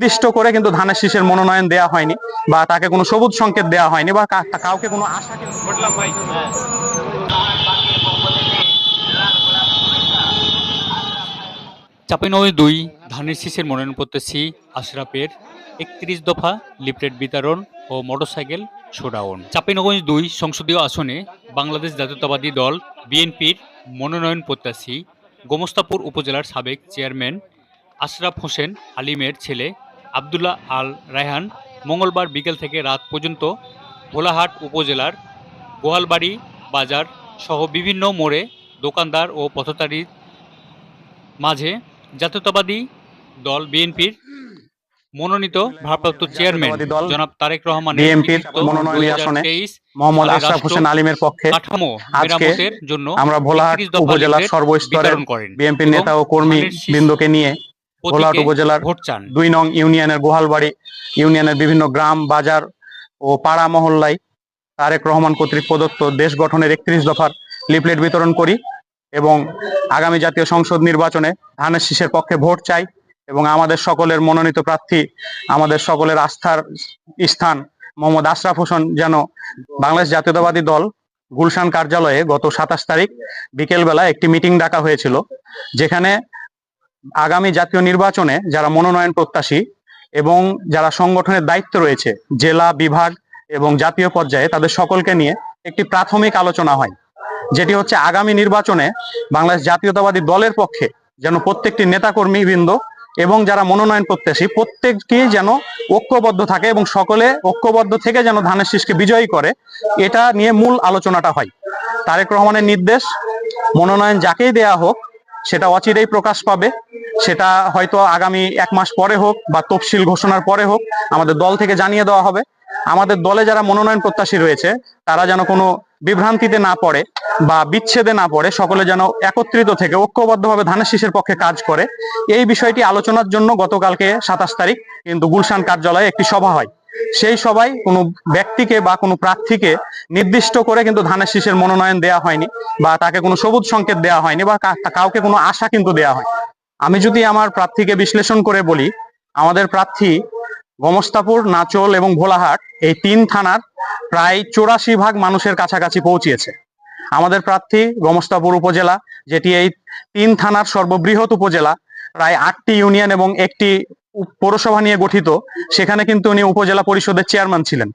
নির্দিষ্ট করে কিন্তু ধানের শীষের মনোনয়ন দেওয়া হয়নি বা তাকে কোনো সবুজ সংকেত দেওয়া হয়নি বা কাউকে কোনো আশা কিন্তু চাপাইনবাবগঞ্জ দুই ধানের শীষের মনোনয়ন প্রত্যাশী আশরাফের একত্রিশ দফা লিফলেট বিতরণ ও মোটরসাইকেল শোডাউন। চাপাইনবাবগঞ্জ দুই সংসদীয় আসনে বাংলাদেশ জাতীয়তাবাদী দল বিএনপির মনোনয়ন প্রত্যাশী গোমস্তাপুর উপজেলার সাবেক চেয়ারম্যান আশরাফ হোসেন আলিমের ছেলে আবদুল্লাহ আল রায়হান মঙ্গলবার বিকেল থেকে রাত পর্যন্ত ভোলাহাট উপজেলার গোয়ালবাড়ি বাজার সহ বিভিন্ন মোড়ে দোকানদার ও পথচারীর মাঝে জাতীয়তাবাদী দল বিএনপির মনোনীত ভারপ্রাপ্ত চেয়ারম্যান জনাব তারেক রহমানের বিএনপির মনোনয়নী আসনে মোহাম্মদ আশরাফ হোসেন আলিমের পক্ষে আজকে জন্য আমরা ভোলাহাট উপজেলার সর্বস্তরের বিএনপির নেতা ও কর্মী বৃন্দকে নিয়ে ভোলাহাট উপজেলার দুই নং ইউনিয়নের গোহালবাড়ি ইউনিয়নের বিভিন্ন গ্রাম বাজার ও পাড়া মহল্লায় তারেক রহমান কর্তৃক প্রদত্ত দেশ গঠনের একত্রিশ দফার লিফলেট বিতরণ করি এবং আগামী জাতীয় সংসদ নির্বাচনে ধানের শীষের পক্ষে ভোট চাই এবং আমাদের সকলের মনোনীত প্রার্থী আমাদের সকলের আস্থার স্থান মোহাম্মদ আশরাফ হোসেন যেন বাংলাদেশ জাতীয়তাবাদী দল গুলশান কার্যালয়ে গত সাতাশ তারিখ বিকেলবেলা একটি মিটিং ডাকা হয়েছিল যেখানে আগামী জাতীয় নির্বাচনে যারা মনোনয়ন প্রত্যাশী এবং যারা সংগঠনের দায়িত্ব রয়েছে, জেলা, বিভাগ এবং জাতীয় পর্যায়ে, তাদের সকলকে নিয়ে একটি প্রাথমিক আলোচনা হয়। যেটি হচ্ছে আগামী নির্বাচনে বাংলাদেশ জাতীয়তাবাদী দলের পক্ষে যেন প্রত্যেকটি নেতাকর্মী বৃন্দ এবং যারা মনোনয়ন প্রত্যাশী, প্রত্যেককেই যেন ঐক্যবদ্ধ থাকে এবং সকলে ঐক্যবদ্ধ থেকে যেন ধানের শীষকে বিজয়ী করে, এটা নিয়ে মূল আলোচনাটা হয়। তারেক রহমানের নির্দেশ, মনোনয়ন যাকেই দেয়া হোক, সেটা অচিরেই প্রকাশ পাবে। সেটা হয়তো আগামী এক মাস পরে হোক বা তফসিল ঘোষণার পরে হোক আমাদের দল থেকে জানিয়ে দেওয়া হবে। আমাদের দলে যারা মনোনয়ন প্রত্যাশী রয়েছে, তারা যেন কোনো বিভ্রান্তিতে না পড়ে বা বিচ্ছেদে না পড়ে, সকলে যেন একত্রিত থেকে, ঐক্যবদ্ধভাবে ধানের শীষের পক্ষে কাজ করে। এই বিষয়টি আলোচনার জন্য গতকালকে সাতাশ তারিখ কিন্তু গুলশান কার্যালয়ে একটি সভা হয়। সেই সভায় কোনো ব্যক্তিকে বা কোনো প্রার্থীকে নির্দিষ্ট করে কিন্তু ধানের শীষের মনোনয়ন দেওয়া হয়নি বা তাকে কোনো সবুজ সংকেত দেওয়া হয়নি বা কাউকে কোনো আশা কিন্তু দেওয়া হয় আমি যদি আমার প্রার্থীকে বিশ্লেষণ করে বলি, আমাদের প্রার্থী গমস্তাপুর, নাচল এবং ভোলাহাট এই তিন থানার প্রায় চৌরাশি ভাগ মানুষের কাছাকাছি পৌঁছিয়েছে। আমাদের প্রার্থী গমস্তাপুর উপজেলা, যেটি এই তিন থানার সর্ববৃহৎ উপজেলা, প্রায় আটটি ইউনিয়ন এবং একটি পৌরসভা নিয়ে গঠিত, সেখানে কিন্তু উনি উপজেলা পরিষদের চেয়ারম্যান ছিলেন।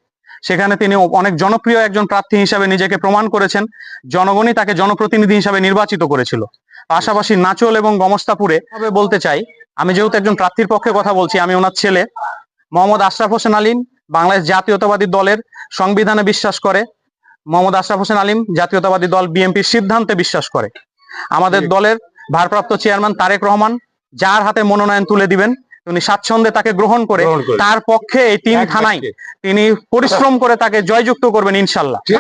সেখানে তিনি অনেক জনপ্রিয় একজন প্রার্থী হিসাবে নিজেকে প্রমাণ করেছেন। জনগণই তাকে জনপ্রতিনিধি হিসাবে নির্বাচিত করেছিল। পাশাপাশি নাচল এবং গমস্তাপুরে বলতে চাই আমি যেহেতু একজন প্রার্থীর পক্ষে কথা বলছি আমি ওনার ছেলে মোহাম্মদ আশরাফ হোসেন আলিম বাংলাদেশ জাতীয়তাবাদী দলের সংবিধানে বিশ্বাস করে। মোহাম্মদ আশরাফ হোসেন আলিম জাতীয়তাবাদী দল বিএনপির সিদ্ধান্তে বিশ্বাস করে। আমাদের দলের ভারপ্রাপ্ত চেয়ারম্যান তারেক রহমান যার হাতে মনোনয়ন তুলে দিবেন উনি স্বাচ্ছন্দ্যে তাকে গ্রহণ করে গ্রহণ করে। তার পক্ষে এই তিন থানায় তিনি পরিশ্রম করে তাকে জয়যুক্ত করবেন ইনশাল্লাহ